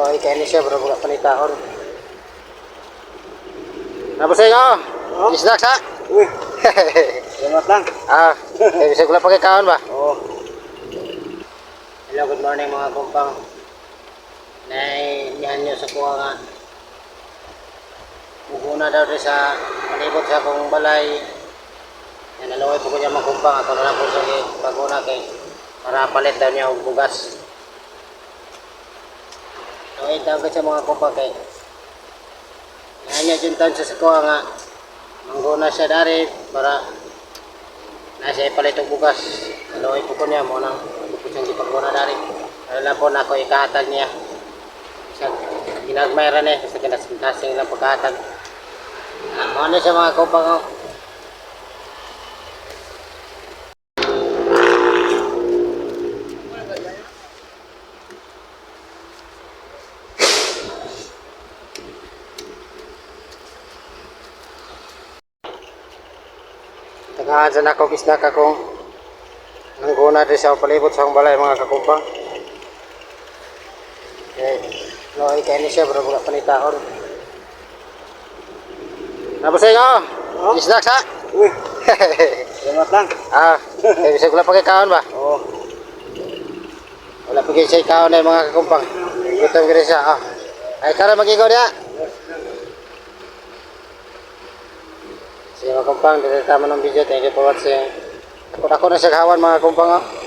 No, ikay ni siya, bro, wala panitahon. Nabusay ka, Oh. Isdak sa? Uy, salamat lang. Ah, kaya bisa ko lang pagkakaon ba? Oo. Hello, good morning mga kumpang. Naiyan nyo sa kuha nga. Muguna daw rin sa palibot sa akong balay. Yan, naluwi po ko niya mga kumpang. Ako na lang po sa baguna kay para palit daw niya og bugas. Daw ko sa mga kumpang kay Yan niya dyan taon sa sa kuha nga. Mangguna siya dari para nasa ipalit og bugas. Naluwi po ko niya mo nang po siyang gipaguna dari. Lang po na ako ikahatag niya. Sa ginagmay rin eh. Sa kinasing lang pagkahatag. Ah, ano siya mga kumpang ko. Tagahan sa nako isda ka kung nangguna din sa palibot sa balay mga kakumpang. Okay. No, ikay ni siya bro, wala panitahon. Nabusay ka, Oh. isda sa? Uy, salamat lang. Ah, kaya bisa ko lang pagkakaon ba? Oo. Wala pagkakaon siya ikaw na mga kakumpang. Gutom ka rin siya. Ah. Ay, tara mag-ikaw niya. Sige mga kumpang, dito tama ng video. Thank you for watching. Ako, ako na siya kawan mga kumpang. Oh.